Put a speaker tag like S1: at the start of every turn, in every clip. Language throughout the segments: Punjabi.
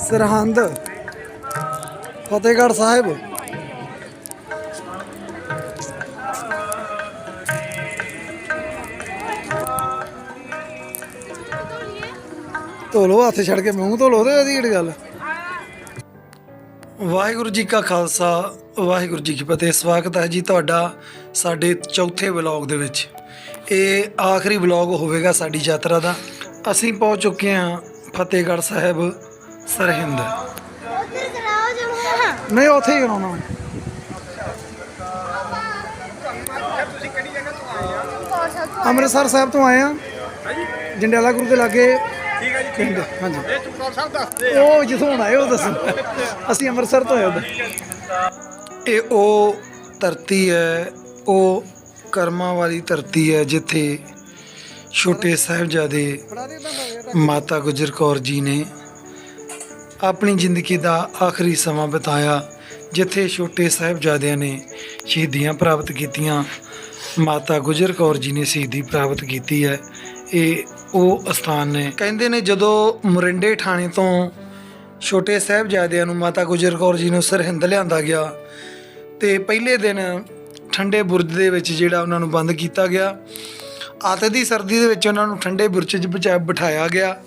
S1: ਸਰਹੰਦ, ਫਤਿਹਗੜ੍ਹ ਸਾਹਿਬ। ਧੋ ਲਓ ਹੱਥ ਛੱਡ ਕੇ ਮੂੰਹ ਧੋ ਲਓ ਤੇ ਇਹਦੀ ਕਿਹੜੀ ਗੱਲ ਵਾਹਿਗੁਰੂ ਜੀ ਕਾ ਖਾਲਸਾ, ਵਾਹਿਗੁਰੂ ਜੀ ਕੀ ਫਤਿਹ। ਸਵਾਗਤ ਹੈ ਜੀ ਤੁਹਾਡਾ ਸਾਡੇ ਚੌਥੇ ਵਲੌਗ ਦੇ ਵਿੱਚ। ਇਹ ਆਖਰੀ ਵਲੌਗ ਹੋਵੇਗਾ ਸਾਡੀ ਯਾਤਰਾ ਦਾ। ਅਸੀਂ ਪਹੁੰਚ ਚੁੱਕੇ ਹਾਂ ਫਤਿਹਗੜ੍ਹ ਸਾਹਿਬ ਸਰਹਿੰਦ
S2: ਉਧਰ ਕਰਾਓ ਜਮਾ।
S1: ਨਹੀਂ ਉੱਥੇ ਹੀ ਕਰਾਉਣਾ ਅੰਮ੍ਰਿਤਸਰ ਸਾਹਿਬ ਤੋਂ ਆਏ ਆ ਜੰਡਿਆਲਾ ਗੁਰੂ ਦੇ ਲਾਗੇ।
S3: ਠੀਕ ਹੈ ਜੀ
S1: ਪਿੰਡ ਹਾਂਜੀ।
S3: ਇਹ ਚਮਕੌਰ ਸਾਹਿਬ ਦੱਸਦੇ
S1: ਉਹ ਜਿੱਥੋਂ ਹੁਣ ਆਏ ਉਹ ਦੱਸੋ। ਅਸੀਂ ਅੰਮ੍ਰਿਤਸਰ ਤੋਂ ਆਏ ਉਧਰ ਇਹ ਉਹ ਧਰਤੀ ਹੈ ਉਹ ਕਰਮਾਂ ਵਾਲੀ ਧਰਤੀ ਹੈ ਜਿੱਥੇ ਛੋਟੇ ਸਾਹਿਬਜ਼ਾਦੇ ਮਾਤਾ ਗੁਜਰ ਕੌਰ ਜੀ ਨੇ ਆਪਣੀ ਜ਼ਿੰਦਗੀ ਦਾ ਆਖਰੀ ਸਮਾਂ ਬਿਤਾਇਆ, ਜਿੱਥੇ ਛੋਟੇ ਸਾਹਿਬਜ਼ਾਦਿਆਂ ਨੇ ਸ਼ਹੀਦੀਆਂ ਪ੍ਰਾਪਤ ਕੀਤੀਆਂ। ਮਾਤਾ ਗੁਜਰ ਕੌਰ ਜੀ ਨੇ ਸ਼ਹੀਦੀ ਪ੍ਰਾਪਤ ਕੀਤੀ ਹੈ। ਇਹ ਉਹ ਅਸਥਾਨ ਨੇ। ਕਹਿੰਦੇ ਨੇ ਜਦੋਂ ਮੁਰਿੰਡੇ ਥਾਣੇ ਤੋਂ ਛੋਟੇ ਸਾਹਿਬਜ਼ਾਦਿਆਂ ਨੂੰ ਮਾਤਾ ਗੁਜਰ ਕੌਰ ਜੀ ਨੂੰ ਸਰਹਿੰਦ ਲਿਆਂਦਾ ਗਿਆ ਤੇ ਪਹਿਲੇ ਦਿਨ ਠੰਡੇ ਬੁਰਜ ਦੇ ਵਿੱਚ ਜਿਹੜਾ ਉਹਨਾਂ ਨੂੰ ਬੰਦ ਕੀਤਾ ਗਿਆ ਆਤੇ ਦੀ ਸਰਦੀ ਦੇ ਵਿੱਚ ਉਹਨਾਂ ਨੂੰ ਠੰਡੇ ਬੁਰਜ 'ਚ ਬਚਾ- ਬਿਠਾਇਆ ਗਿਆ।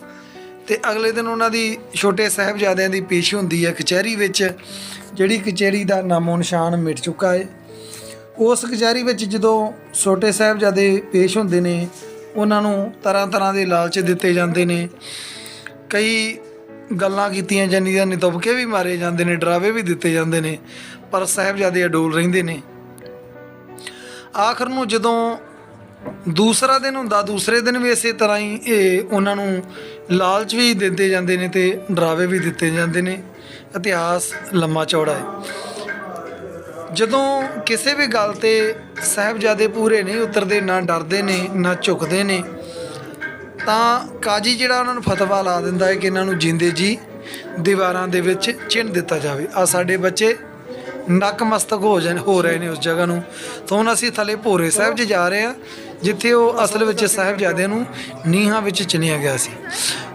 S1: ਤੇ ਅਗਲੇ ਦਿਨ ਉਹਨਾਂ ਦੀ ਛੋਟੇ ਸਾਹਿਬਜ਼ਾਦਿਆਂ ਦੀ ਪੇਸ਼ ਹੁੰਦੀ ਹੈ ਕਚਹਿਰੀ ਵਿੱਚ, ਜਿਹੜੀ ਕਚਹਿਰੀ ਦਾ ਨਾਮੋ ਨਿਸ਼ਾਨ ਮਿਟ ਚੁੱਕਾ ਹੈ। ਉਸ ਕਚਹਿਰੀ ਵਿੱਚ ਜਦੋਂ ਛੋਟੇ ਸਾਹਿਬਜ਼ਾਦੇ ਪੇਸ਼ ਹੁੰਦੇ ਨੇ, ਉਹਨਾਂ ਨੂੰ ਤਰ੍ਹਾਂ ਤਰ੍ਹਾਂ ਦੇ ਲਾਲਚ ਦਿੱਤੇ ਜਾਂਦੇ ਨੇ। ਕਈ ਗੱਲਾਂ ਕੀਤੀਆਂ ਜਾਂਦੀਆਂ ਨੇ ਤਬਕੇ ਵੀ ਮਾਰੇ ਜਾਂਦੇ ਨੇ, ਡਰਾਵੇ ਵੀ ਦਿੱਤੇ ਜਾਂਦੇ ਨੇ, ਪਰ ਸਾਹਿਬਜ਼ਾਦੇ ਅਡੋਲ ਰਹਿੰਦੇ ਨੇ। ਆਖਰ ਨੂੰ ਜਦੋਂ ਦੂਸਰਾ ਦਿਨ ਹੁੰਦਾ, ਦੂਸਰੇ ਦਿਨ ਵੀ ਇਸੇ ਤਰ੍ਹਾਂ ਹੀ, ਇਹ ਉਹਨਾਂ ਨੂੰ ਲਾਲਚ ਵੀ ਦਿੰਦੇ ਜਾਂਦੇ ਨੇ ਤੇ ਡਰਾਵੇ ਵੀ ਦਿੱਤੇ ਜਾਂਦੇ ਨੇ। ਇਤਿਹਾਸ ਲੰਮਾ ਚੌੜਾ ਹੈ। ਜਦੋਂ ਕਿਸੇ ਵੀ ਗੱਲ ਤੇ ਸਾਹਿਬਜ਼ਾਦੇ ਪੂਰੇ ਨਹੀਂ ਉਤਰਦੇ, ਨਾ ਡਰਦੇ ਨੇ, ਨਾ ਝੁਕਦੇ ਨੇ, ਤਾਂ ਕਾਜੀ ਜਿਹੜਾ ਉਹਨਾਂ ਨੂੰ ਫਤਵਾ ਲਾ ਦਿੰਦਾ ਹੈ ਕਿ ਇਹਨਾਂ ਨੂੰ ਜਿੰਦੇ ਜੀ ਦੀਵਾਰਾਂ ਦੇ ਵਿੱਚ ਚਿਣ ਦਿੱਤਾ ਜਾਵੇ। ਆ ਸਾਡੇ ਬੱਚੇ ਨਕਮਸਤਕ ਹੋ ਜਾਣ, ਹੋ ਰਹੇ ਨੇ ਉਸ ਜਗ੍ਹਾ ਨੂੰ। ਤਾਂ ਹੁਣ ਅਸੀਂ ਥੱਲੇ ਭੋਰੇ ਸਾਹਿਬ ਜੀ ਜਾ ਰਹੇ ਹਾਂ। ਜਿੱਥੇ ਉਹ ਅਸਲ ਵਿੱਚ ਸਾਹਿਬਜ਼ਾਦਿਆਂ ਨੂੰ ਨੀਹਾਂ ਵਿੱਚ ਚਿਣਿਆ ਗਿਆ ਸੀ।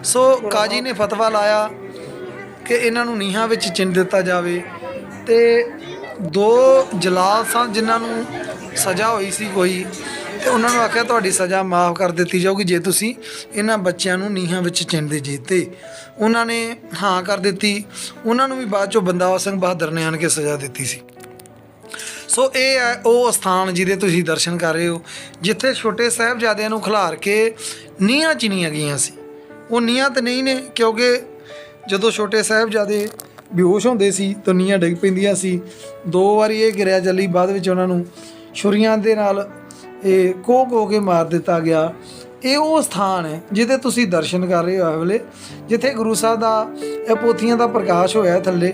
S1: ਸੋ ਕਾਜੀ ਨੇ ਫਤਵਾ ਲਾਇਆ ਕਿ ਇਹਨਾਂ ਨੂੰ ਨੀਹਾਂ ਵਿੱਚ ਚਿਣ ਦਿੱਤਾ ਜਾਵੇ ਤੇ ਦੋ ਜਲਾਲ ਸਨ ਜਿਨ੍ਹਾਂ ਨੂੰ ਸਜ਼ਾ ਹੋਈ ਸੀ ਕੋਈ, ਤੇ ਉਹਨਾਂ ਨੂੰ ਆਖਿਆ ਤੁਹਾਡੀ ਸਜ਼ਾ ਮਾਫ ਕਰ ਦਿੱਤੀ ਜਾਊਗੀ ਜੇ ਤੁਸੀਂ ਇਹਨਾਂ ਬੱਚਿਆਂ ਨੂੰ ਨੀਹਾਂ ਵਿੱਚ ਚਿਣਦੇ ਜੀਤੇ। ਉਹਨਾਂ ਨੇ ਹਾਂ ਕਰ ਦਿੱਤੀ। ਉਹਨਾਂ ਨੂੰ ਵੀ ਬਾਅਦ ਚੋਂ ਬੰਦਾਵਾ ਸਿੰਘ ਬਹਾਦਰ ਨੇ ਆਣ ਕੇ ਸਜ਼ਾ ਦਿੱਤੀ ਸੀ। ਸੋ ਇਹ ਹੈ, ਉਹ ਸਥਾਨ ਜਿਹਦੇ ਤੁਸੀਂ ਦਰਸ਼ਨ ਕਰ ਰਹੇ ਹੋ, ਜਿੱਥੇ ਛੋਟੇ ਸਾਹਿਬਜ਼ਾਦਿਆਂ ਨੂੰ ਖਿਲਾਰ ਕੇ ਨੀਹਾਂ ਚਿਣੀਆਂ ਗਈਆਂ ਸੀ। ਉਹ ਨੀਹਾਂ ਤੇ ਨਹੀਂ ਨੇ, ਕਿਉਂਕਿ ਜਦੋਂ ਛੋਟੇ ਸਾਹਿਬਜ਼ਾਦੇ ਬੇਹੋਸ਼ ਹੁੰਦੇ ਸੀ, ਤਾਂ ਨੀਹਾਂ ਡਿੱਗ ਪੈਂਦੀਆਂ ਸੀ। ਦੋ ਵਾਰੀ ਇਹ ਗਿਰਿਆ ਚੱਲੀ ਬਾਅਦ ਵਿੱਚ ਉਹਨਾਂ ਨੂੰ ਛੁਰੀਆਂ ਦੇ ਨਾਲ ਇਹ ਕੋਹ ਕੋਹ ਕੇ ਮਾਰ ਦਿੱਤਾ ਗਿਆ। ਇਹ ਉਹ ਸਥਾਨ ਹੈ, ਜਿਹਦੇ ਤੁਸੀਂ ਦਰਸ਼ਨ ਕਰ ਰਹੇ ਹੋ ਇਸ ਵੇਲੇ, ਜਿੱਥੇ ਗੁਰੂ ਸਾਹਿਬ ਦਾ ਇਹ ਪੋਥੀਆਂ ਦਾ ਪ੍ਰਕਾਸ਼ ਹੋਇਆ ਥੱਲੇ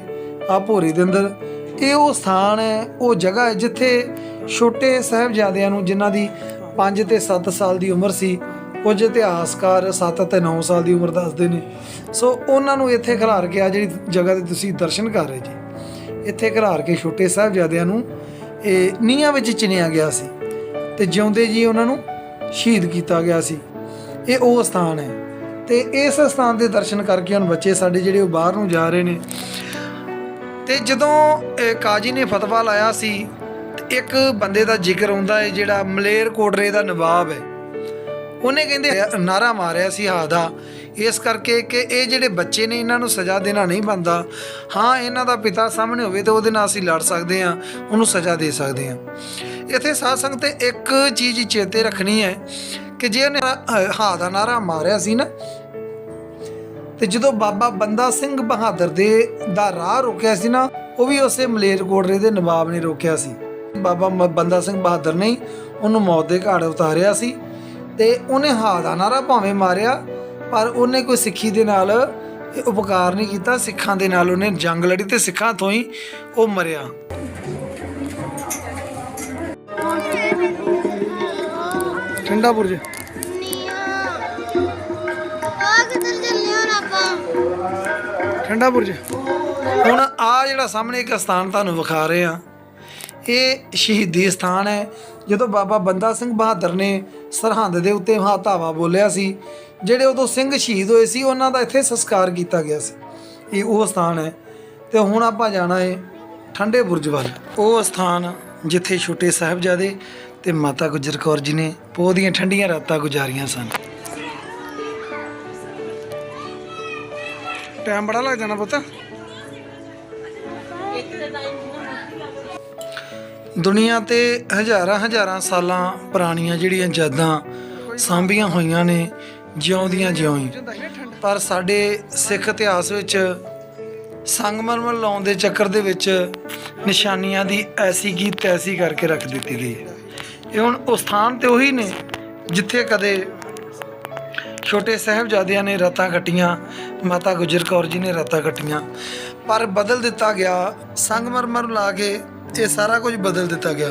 S1: ਆ ਭੋਰੀ ਦੇ ਅੰਦਰ। ਇਹ ਉਹ ਸਥਾਨ ਹੈ, ਉਹ ਜਗ੍ਹਾ ਹੈ ਜਿੱਥੇ ਛੋਟੇ ਸਾਹਿਬਜ਼ਾਦਿਆਂ ਨੂੰ, ਜਿਨ੍ਹਾਂ ਦੀ 5 ਤੇ 7 ਸਾਲ ਦੀ ਉਮਰ ਸੀ, ਕੁਝ ਇਤਿਹਾਸਕਾਰ 7 ਤੇ 9 ਸਾਲ ਦੀ ਉਮਰ ਦੱਸਦੇ ਨੇ। ਸੋ ਉਹਨਾਂ ਨੂੰ ਇੱਥੇ ਖਿਲਾਰ ਕੇ ਆ ਜਿਹੜੀ ਜਗ੍ਹਾ ਤੇ ਤੁਸੀਂ ਦਰਸ਼ਨ ਕਰ ਰਹੇ ਜੀ। ਇੱਥੇ ਖਿਲਾਰ ਕੇ ਛੋਟੇ ਸਾਹਿਬਜ਼ਾਦਿਆਂ ਨੂੰ ਇਹ ਨੀਹਾਂ ਵਿੱਚ ਚਿਣਿਆ ਗਿਆ ਸੀ ਤੇ ਜਿਉਂਦੇ ਜੀ ਉਹਨਾਂ ਨੂੰ ਸ਼ਹੀਦ ਕੀਤਾ ਗਿਆ ਸੀ। ਇਹ ਉਹ ਸਥਾਨ ਹੈ। ਤੇ ਇਸ ਸਥਾਨ ਦੇ ਦਰਸ਼ਨ ਕਰਕੇ ਹੁਣ ਬੱਚੇ ਸਾਡੇ ਜਿਹੜੇ ਉਹ ਬਾਹਰ ਨੂੰ ਜਾ ਰਹੇ ਨੇ। ਤੇ ਜਦੋਂ ਕਾਜੀ ਨੇ ਫਤਵਾ ਲਾਇਆ ਸੀ ਤੇ ਇੱਕ ਬੰਦੇ ਦਾ ਜ਼ਿਕਰ ਆਉਂਦਾ ਹੈ ਜਿਹੜਾ ਮਲੇਰ ਕੋਟਰੇ ਦਾ ਨਵਾਬ ਹੈ। ਉਹਨੇ ਕਹਿੰਦੇ ਨਾਰਾ ਮਾਰਿਆ ਸੀ ਹਾਂ ਦਾ ਇਸ ਕਰਕੇ ਕਿ ਇਹ ਜਿਹੜੇ ਬੱਚੇ ਨੇ ਇਹਨਾਂ ਨੂੰ ਸਜ਼ਾ ਦੇਣਾ ਨਹੀਂ ਬੰਦਾ ਹਾਂ ਇਹਨਾਂ ਦਾ ਪਿਤਾ ਸਾਹਮਣੇ ਹੋਵੇ ਤਾਂ ਉਹਦੇ ਨਾਲ ਅਸੀਂ ਲੜ ਸਕਦੇ ਹਾਂ ਉਹਨੂੰ ਸਜ਼ਾ ਦੇ ਸਕਦੇ ਹਾਂ। ਇੱਥੇ ਸਾਧ ਸੰਗਤ ਤੇ ਇੱਕ ਚੀਜ਼ ਚੇਤੇ ਰੱਖਣੀ ਹੈ ਕਿ ਜੇ ਉਹਨੇ ਅ, ਦਾ ਨਾਰਾ ਮਾਰਿਆ ਸੀ ਨਾ ਤੇ ਜਦੋਂ ਬਾਬਾ ਬੰਦਾ ਸਿੰਘ ਬਹਾਦਰ ਦੇ ਦਾ ਰਾਹ ਰੋਕਿਆ ਸੀ ਨਾ, ਉਹ ਵੀ ਉਸੇ ਮਲੇਰਕੋਟਲੇ ਦੇ ਨਵਾਬ ਨੇ ਰੋਕਿਆ ਸੀ। ਬਾਬਾ ਬੰਦਾ ਸਿੰਘ ਬਹਾਦਰ ਨੇ ਉਹਨੂੰ ਮੌਤ ਦੇ ਘਾਟ ਉਤਾਰਿਆ ਸੀ ਤੇ ਉਹਨੇ ਹਾ ਦਾ ਨਾਰਾ ਭਾਵੇਂ ਮਾਰਿਆ, ਪਰ ਉਹਨੇ ਕੋਈ ਸਿੱਖੀ ਦੇ ਨਾਲ ਉਪਕਾਰ ਨਹੀਂ ਕੀਤਾ, ਸਿੱਖਾਂ ਦੇ ਨਾਲ ਉਹਨੇ ਜੰਗ ਲੜੀ ਤੇ ਸਿੱਖਾਂ ਤੋਂ ਹੀ ਉਹ ਮਰਿਆ। ਠੰਡਾ ਬੁਰਜ। ਠੰਡਾ ਬੁਰਜ। ਹੁਣ ਆ ਜਿਹੜਾ ਸਾਹਮਣੇ ਇੱਕ ਸਥਾਨ ਤੁਹਾਨੂੰ ਵਿਖਾ ਰਹੇ ਆ ਇਹ ਸ਼ਹੀਦੀ ਸਥਾਨ ਹੈ। ਜਦੋਂ ਬਾਬਾ ਬੰਦਾ ਸਿੰਘ ਬਹਾਦਰ ਨੇ ਸਰਹੰਦ ਦੇ ਉੱਤੇ ਹਾਤਾਵਾ ਬੋਲਿਆ ਸੀ, ਜਿਹੜੇ ਉਦੋਂ ਸਿੰਘ ਸ਼ਹੀਦ ਹੋਏ ਸੀ, ਉਹਨਾਂ ਦਾ ਇੱਥੇ ਸੰਸਕਾਰ ਕੀਤਾ ਗਿਆ ਸੀ। ਇਹ ਉਹ ਸਥਾਨ ਹੈ। ਤੇ ਹੁਣ ਆਪਾਂ ਜਾਣਾ ਹੈ ਠੰਡੇ ਬੁਰਜ ਵੱਲ। ਉਹ ਸਥਾਨ ਜਿੱਥੇ ਛੋਟੇ ਸਾਹਿਬਜ਼ਾਦੇ ਤੇ ਮਾਤਾ ਗੁਜਰ ਕੌਰ ਜੀ ਨੇ ਪੋਹ ਦੀਆਂ ਠੰਡੀਆਂ ਰਾਤਾਂ ਗੁਜ਼ਾਰੀਆਂ ਸਨ। ਟਾਈਮ ਬੜਾ ਲੱਗ ਜਾਣਾ ਪੁੱਤ। ਦੁਨੀਆ ਤੇ ਹਜ਼ਾਰਾਂ ਹਜ਼ਾਰਾਂ ਸਾਲਾਂ ਪੁਰਾਣੀਆਂ ਜਿਹੜੀਆਂ ਯਾਦਾਂ ਸਾਂਭੀਆਂ ਹੋਈਆਂ ਨੇ, ਜਿਉਂਦੀਆਂ ਜਿਉਂ ਹੀ ਪਰ ਸਾਡੇ ਸਿੱਖ ਇਤਿਹਾਸ ਵਿੱਚ ਸੰਗਮਰਮਰ ਲਾਉਣ ਦੇ ਚੱਕਰ ਦੇ ਵਿੱਚ ਨਿਸ਼ਾਨੀਆਂ ਦੀ ਐਸੀ ਕੀ ਤੈਸੀ ਕਰਕੇ ਰੱਖ ਦਿੱਤੀ ਗਈ। ਹੈ ਇਹ ਹੁਣ ਉਹ ਸਥਾਨ ਤੇ ਉਹੀ ਨੇ, ਜਿੱਥੇ ਕਦੇ ਛੋਟੇ ਸਾਹਿਬਜ਼ਾਦਿਆਂ ਨੇ ਰਤਾਂ ਕੱਟੀਆਂ, ਮਾਤਾ ਗੁਜਰ ਕੌਰ ਜੀ ਨੇ ਰਤਾਂ ਕੱਟੀਆਂ। ਪਰ ਬਦਲ ਦਿੱਤਾ ਗਿਆ, ਸੰਗਮਰਮਰ ਲਾ ਕੇ ਇਹ ਸਾਰਾ ਕੁਝ ਬਦਲ ਦਿੱਤਾ ਗਿਆ।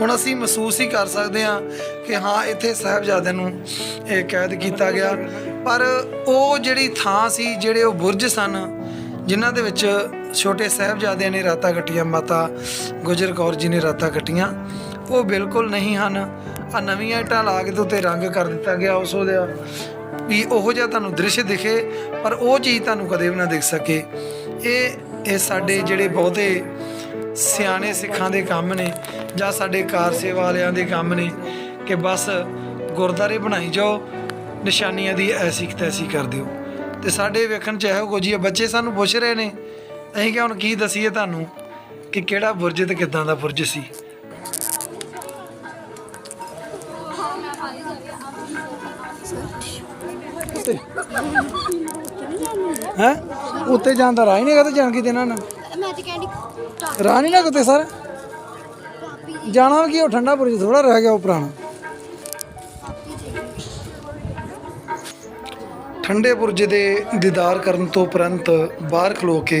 S1: ਹੁਣ ਅਸੀਂ ਮਹਿਸੂਸ ਹੀ ਕਰ ਸਕਦੇ ਹਾਂ ਕਿ ਹਾਂ, ਇੱਥੇ ਸਾਹਿਬਜ਼ਾਦਿਆਂ ਨੂੰ ਇਹ ਕੈਦ ਕੀਤਾ ਗਿਆ। ਪਰ ਉਹ ਜਿਹੜੀ ਥਾਂ ਸੀ, ਜਿਹੜੇ ਉਹ ਬੁਰਜ ਸਨ, ਜਿਨ੍ਹਾਂ ਦੇ ਵਿੱਚ ਛੋਟੇ ਸਾਹਿਬਜ਼ਾਦਿਆਂ ਨੇ ਰਾਤਾਂ ਕੱਟੀਆਂ, ਮਾਤਾ ਗੁਜਰ ਕੌਰ ਜੀ ਨੇ ਰਾਤਾਂ ਕੱਟੀਆਂ, ਉਹ ਬਿਲਕੁਲ ਨਹੀਂ ਹਨ। ਆ ਨਵੀਆਂ ਇੱਟਾਂ ਲਾ ਕੇ ਤੇ ਉੱਤੇ ਰੰਗ ਕਰ ਦਿੱਤਾ ਗਿਆ ਉਸ ਉਹਦਾ। ਵੀ ਉਹੋ ਜਿਹਾ ਤੁਹਾਨੂੰ ਦ੍ਰਿਸ਼ ਦਿਖੇ, ਪਰ ਉਹ ਚੀਜ਼ ਤੁਹਾਨੂੰ ਕਦੇ ਵੀ ਨਾ ਦਿਖ ਸਕੇ। ਇਹ ਇਹ ਸਾਡੇ ਜਿਹੜੇ ਬਹੁਤੇ ਸਿਆਣੇ ਸਿੱਖਾਂ ਦੇ ਕੰਮ ਨੇ, ਜਾਂ ਸਾਡੇ ਕਾਰ ਸੇਵਾ ਵਾਲਿਆਂ ਦੇ ਕੰਮ ਨੇ, ਕਿ ਬਸ ਗੁਰਦਾਰੇ ਬਣਾਈ ਜਾਓ, ਨਿਸ਼ਾਨੀਆਂ ਦੀ ਐਸੀ ਤੈਸੀ ਕਰ ਦਿਓ। ਤੇ ਸਾਡੇ ਵੇਖਣ ਚ ਇਹੋ ਕੁਝ ਹੀ ਬੱਚੇ ਸਾਨੂੰ ਪੁੱਛ ਰਹੇ ਨੇ, ਅਸੀਂ ਕਿ ਹੁਣ ਕੀ ਦਸੀਏ ਤੁਹਾਨੂੰ, ਕਿ ਕਿਹੜਾ ਬੁਰਜ ਤੇ ਕਿਦਾਂ ਦਾ ਬੁਰਜ ਸੀ? ਹੈ? ਉੱਤੇ ਜਾਣ ਦਾ ਰਾਹ ਹੀ ਨਹੀਂ ਕਦੇ ਜਾਣ ਕੀ ਦੇਣਾ ਨਾ?
S2: ਮੈਂ ਤੇ ਕਹਿੰਦੀ
S1: ਰਾਹ ਨਹੀਂ ਨਾ ਕਿਤੇ ਸਰ? ਜਾਣਾ ਕੀ ਉਹ ਠੰਡਾ ਬੁਰਜ ਥੋੜਾ ਰਹਿ ਗਿਆ ਉਹ ਪੁਰਾਣਾ। ਠੰਡੇ ਬੁਰਜ ਦੇ ਦੀਦਾਰ ਕਰਨ ਤੋਂ ਉਪਰੰਤ ਬਾਹਰ ਖਲੋ ਕੇ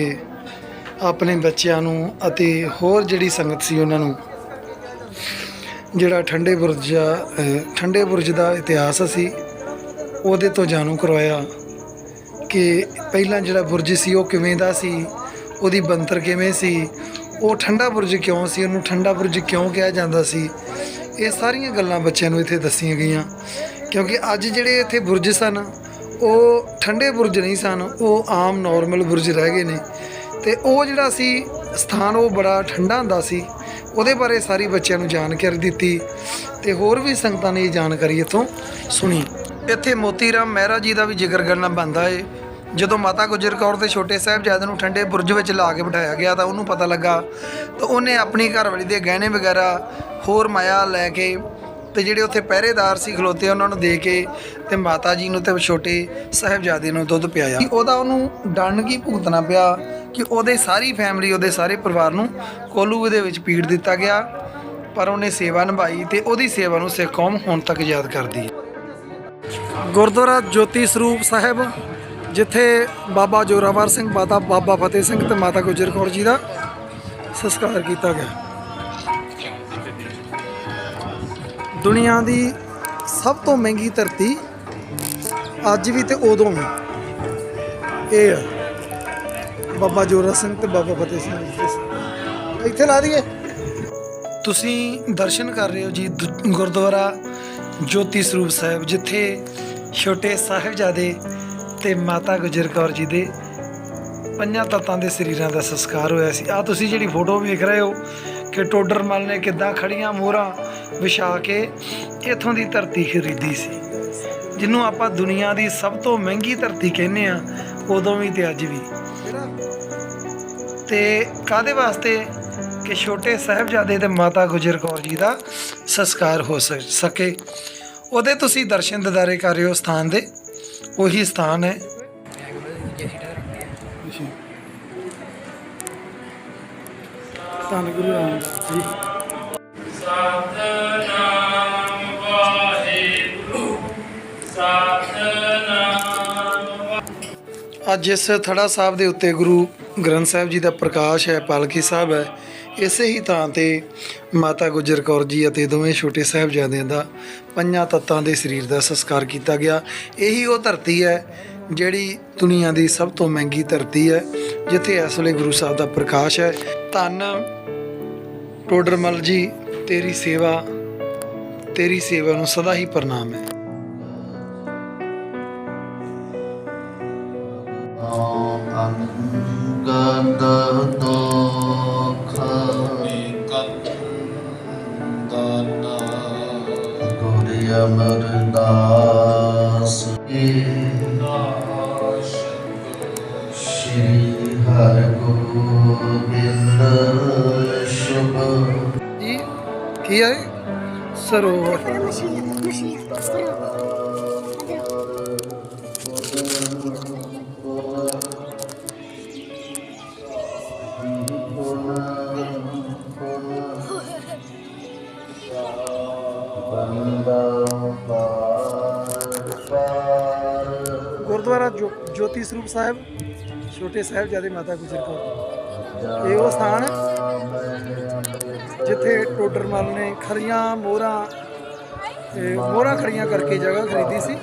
S1: ਆਪਣੇ ਬੱਚਿਆਂ ਨੂੰ ਅਤੇ ਹੋਰ ਜਿਹੜੀ ਸੰਗਤ ਸੀ ਉਹਨਾਂ ਨੂੰ ਜਿਹੜਾ ਠੰਡੇ ਬੁਰਜ ਠੰਡੇ ਬੁਰਜ ਦਾ ਇਤਿਹਾਸ ਸੀ ਉਹਦੇ ਤੋਂ ਜਾਣੂ ਕਰਵਾਇਆ ਕਿ ਪਹਿਲਾਂ ਜਿਹੜਾ ਬੁਰਜ ਸੀ, ਉਹ ਕਿਵੇਂ ਦਾ ਸੀ, ਉਹਦੀ ਬੰਤਰ ਕਿਵੇਂ ਸੀ, ਉਹ ਠੰਡਾ ਬੁਰਜ ਕਿਉਂ ਸੀ, ਉਹਨੂੰ ਠੰਡਾ ਬੁਰਜ ਕਿਉਂ ਕਿਹਾ ਜਾਂਦਾ ਸੀ, ਇਹ ਸਾਰੀਆਂ ਗੱਲਾਂ ਬੱਚਿਆਂ ਨੂੰ ਇੱਥੇ ਦੱਸੀਆਂ ਗਈਆਂ। ਕਿਉਂਕਿ ਅੱਜ ਜਿਹੜੇ ਇੱਥੇ ਬੁਰਜ ਸਨ, ਉਹ ਠੰਡੇ ਬੁਰਜ ਨਹੀਂ ਸਨ, ਉਹ ਆਮ ਨਾਰਮਲ ਬੁਰਜ ਰਹਿ ਗਏ ਨੇ। ਤੇ ਉਹ ਜਿਹੜਾ ਸੀ, ਸਥਾਨ ਉਹ ਬੜਾ ਠੰਡਾ ਹੁੰਦਾ ਸੀ, ਉਹਦੇ ਬਾਰੇ ਸਾਰੀ ਬੱਚਿਆਂ ਨੂੰ ਜਾਣਕਾਰੀ ਦਿੱਤੀ। ਤੇ ਹੋਰ ਵੀ ਸੰਗਤਾਂ ਨੇ ਇਹ ਜਾਣਕਾਰੀ ਇੱਥੋਂ ਸੁਣੀ। ਇੱਥੇ ਮੋਤੀ ਰਾਮ ਮਹਿਰਾ ਜੀ ਦਾ ਵੀ ਜ਼ਿਕਰ ਕਰਨਾ ਬਣਦਾ ਏ। ਜਦੋਂ ਮਾਤਾ ਗੁਜਰ ਕੌਰ ਦੇ ਛੋਟੇ ਸਾਹਿਬਜ਼ਾਦੇ ਨੂੰ ਠੰਡੇ ਬੁਰਜ ਵਿੱਚ ਲਾ ਕੇ ਬਿਠਾਇਆ ਗਿਆ ਤਾਂ ਉਹਨੂੰ ਪਤਾ ਲੱਗਾ ਤਾਂ ਉਹਨੇ ਆਪਣੀ ਘਰਵਾਲੀ ਦੇ ਗਹਿਣੇ ਵਗੈਰਾ ਹੋਰ ਮਾਇਆ ਲੈ ਕੇ ਤੇ ਜਿਹੜੇ ਉੱਥੇ ਪਹਿਰੇਦਾਰ ਸੀ ਖਲੋਤੇ ਉਹਨਾਂ ਨੂੰ ਦੇ ਕੇ ਤੇ ਮਾਤਾ ਜੀ ਨੂੰ ਤੇ ਛੋਟੇ ਸਾਹਿਬਜ਼ਾਦੇ ਨੂੰ ਦੁੱਧ ਪਿਆਇਆ। ਉਹਦਾ ਉਹਨੂੰ ਦੰਡ ਕੀ ਭੁਗਤਣਾ ਪਿਆ ਕਿ ਉਹਦੇ ਸਾਰੀ ਫੈਮਿਲੀ, ਉਹਦੇ ਸਾਰੇ ਪਰਿਵਾਰ ਨੂੰ ਕੋਲੂ ਦੇ ਵਿੱਚ ਪੀੜ ਦਿੱਤਾ ਗਿਆ, ਪਰ ਉਹਨੇ ਸੇਵਾ ਨਿਭਾਈ ਤੇ ਉਹਦੀ ਸੇਵਾ ਨੂੰ ਸਿੱਖ ਕੌਮ ਹੁਣ ਤੱਕ ਯਾਦ ਕਰਦੀ ਹੈ। ਗੁਰਦੁਆਰਾ ਜੋਤੀ ਸਰੂਪ ਸਾਹਿਬ, ਜਿੱਥੇ ਬਾਬਾ ਜੋਰਾਵਰ ਸਿੰਘ ਮਾਤਾ ਬਾਬਾ ਫਤਿਹ ਸਿੰਘ ਤੇ ਮਾਤਾ ਗੁਜਰ ਕੌਰ ਜੀ ਦਾ ਸੰਸਕਾਰ ਕੀਤਾ ਗਿਆ। ਦੁਨੀਆ ਦੀ ਸਭ ਤੋਂ ਮਹਿੰਗੀ ਧਰਤੀ ਅੱਜ ਵੀ ਤੇ ਉਦੋਂ ਵੀ ਇਹ ਆ। ਬਾਬਾ ਜੋਰਾ ਸਿੰਘ ਤੇ ਬਾਬਾ ਫਤਿਹ ਸਿੰਘ ਜੀ। ਇੱਥੇ ਲਾ ਦਈਏ। ਤੁਸੀਂ ਦਰਸ਼ਨ ਕਰ ਰਹੇ ਹੋ ਜੀ, ਦੁ- ਗੁਰਦੁਆਰਾ ਜੋਤੀ ਸਰੂਪ ਸਾਹਿਬ ਜਿੱਥੇ ਛੋਟੇ ਸਾਹਿਬਜ਼ਾਦੇ ਤੇ ਮਾਤਾ ਗੁਜਰ ਕੌਰ ਜੀ ਦੇ ਪੰਜਾਂ ਤੱਤਾਂ ਦੇ ਸਰੀਰਾਂ ਦਾ ਸੰਸਕਾਰ ਹੋਇਆ ਸੀ। ਆ ਤੁਸੀਂ ਜਿਹੜੀ ਫੋਟੋ ਵੇਖ ਰਹੇ ਹੋ ਕਿ ਟੋਡਰ ਮਲ ਨੇ ਕਿੱਦਾਂ ਖੜੀਆਂ ਮੋਹਰਾਂ ਵਿਛਾ ਕੇ ਇਥੋਂ ਦੀ ਧਰਤੀ ਖਰੀਦੀ ਸੀ। ਜਿਹਨੂੰ ਆਪਾਂ ਦੁਨੀਆ ਦੀ ਸਭ ਤੋਂ ਮਹਿੰਗੀ ਧਰਤੀ ਕਹਿੰਦੇ ਆ ਉਦੋਂ ਵੀ ਤੇ ਅੱਜ ਵੀ। ਤੇ ਕਾਦੇ ਵਾਸਤੇ ਕਿ ਛੋਟੇ ਸਾਹਿਬਜ਼ਾਦੇ ਤੇ ਮਾਤਾ ਗੁਜਰ ਕੌਰ ਜੀ ਦਾ ਸੰਸਕਾਰ ਹੋ ਸਕੇ। ਉਹਦੇ ਤੁਸੀਂ ਦਰਸ਼ਨ ਦਿਦਾਰੇ ਕਰ ਰਹੇ ਹੋ ਸਥਾਨ ਦੇ। ਉਹੀ ਸਥਾਨ ਹੈ। ਧੰਨ ਗੁਰੂ ਰਾਮਦਾਸ ਜੀ ਅੱਜ ਇਸ ਥੜਾ ਸਾਹਿਬ ਦੇ ਉੱਤੇ ਗੁਰੂ ਗ੍ਰੰਥ ਸਾਹਿਬ ਜੀ ਦਾ ਪ੍ਰਕਾਸ਼ ਹੈ, ਪਾਲਕੀ ਸਾਹਿਬ ਹੈ। ਇਸੇ ਹੀ ਥਾਂ ਤੇ ਮਾਤਾ ਗੁਜਰ ਕੌਰ ਜੀ ਅਤੇ ਦੋਵੇਂ ਛੋਟੇ ਸਾਹਿਬਜ਼ਾਦਿਆਂ ਦਾ ਪੰਜਾਂ ਤੱਤਾਂ ਦੇ ਸਰੀਰ ਦਾ ਸੰਸਕਾਰ ਕੀਤਾ ਗਿਆ। ਇਹੀ ਉਹ ਧਰਤੀ ਹੈ ਜਿਹੜੀ ਦੁਨੀਆ ਦੀ ਸਭ ਤੋਂ ਮਹਿੰਗੀ ਧਰਤੀ ਹੈ, ਜਿੱਥੇ ਇਸ ਵੇਲੇ ਗੁਰੂ ਸਾਹਿਬ ਦਾ ਪ੍ਰਕਾਸ਼ ਹੈ। ਧੰਨ ਟੋਡਰਮਲ ਜੀ, ਤੇਰੀ ਸੇਵਾ ਤੇਰੀ ਸੇਵਾ ਨੂੰ ਸਦਾ ਹੀ ਪ੍ਰਣਾਮ ਹੈ।
S4: ਅੰਗਦ ਦੁਖ ਅਮਰਦਾਸ ਸ਼੍ਰੀ ਹਰਿ ਗੋਬਿੰਦ ਸ਼ੁਭ।
S1: ਜੀ ਕੀ ਹੈ? ਇਹ? ਸਰੋਵਰ
S2: ਮਸ਼ੀਨ ਮਸ਼ੀਨ
S1: ਗੁਰਦੁਆਰਾ ਜੋ- ਜੋਤੀ ਸਰੂਪ ਸਾਹਿਬ, ਛੋਟੇ ਸਾਹਿਬਜ਼ਾਦੇ ਮਾਤਾ ਗੁਜਰ ਕੌਰ। ਇਹ ਉਹ ਸਥਾਨ ਹੈ, ਜਿੱਥੇ ਟੋਡਰਮਲ ਨੇ ਖਰੀਆਂ, ਮੋਹਰਾਂ, ਤੇ ਮੋਹਰਾਂ ਖਰੀਆਂ ਕਰਕੇ ਜਗ੍ਹਾ ਖਰੀਦੀ ਸੀ।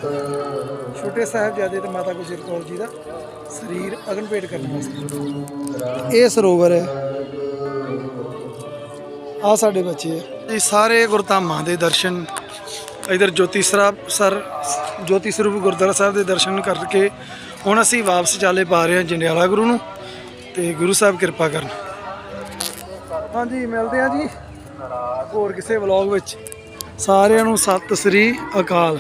S1: ਛੋਟੇ ਸਾਹਿਬਜ਼ਾਦੇ ਤੇ ਮਾਤਾ ਗੁਜਰ ਕੌਰ ਜੀ ਦਾ ਸਰੀਰ ਅਗਨ ਭੇਟ ਕਰਨ ਵਾਸਤੇ। ਇਹ ਸਰੋਵਰ ਹੈ। ਆ ਸਾਡੇ ਬੱਚੇ ਆ ਇਹ ਸਾਰੇ ਗੁਰਧਾਮਾਂ ਦੇ ਦਰਸ਼ਨ, ਇਧਰ ਜੋਤੀ ਸਰਾ ਸਰ ਜੋਤੀ ਸਰੂਪ ਗੁਰਦੁਆਰਾ ਸਾਹਿਬ ਦੇ ਦਰਸ਼ਨ ਕਰਕੇ ਹੁਣ ਅਸੀਂ ਵਾਪਸ ਚਾਲੇ ਪਾ ਰਹੇ ਹਾਂ ਜੰਡਿਆਲਾ ਗੁਰੂ ਨੂੰ ਤੇ ਗੁਰੂ ਸਾਹਿਬ ਕਿਰਪਾ ਕਰਨ। ਹਾਂਜੀ, ਮਿਲਦੇ ਹਾਂ ਜੀ। ਹੋਰ ਕਿਸੇ ਵਲੌਗ ਵਿੱਚ। ਸਾਰਿਆਂ ਨੂੰ ਸਤਿ ਸ੍ਰੀ ਅਕਾਲ।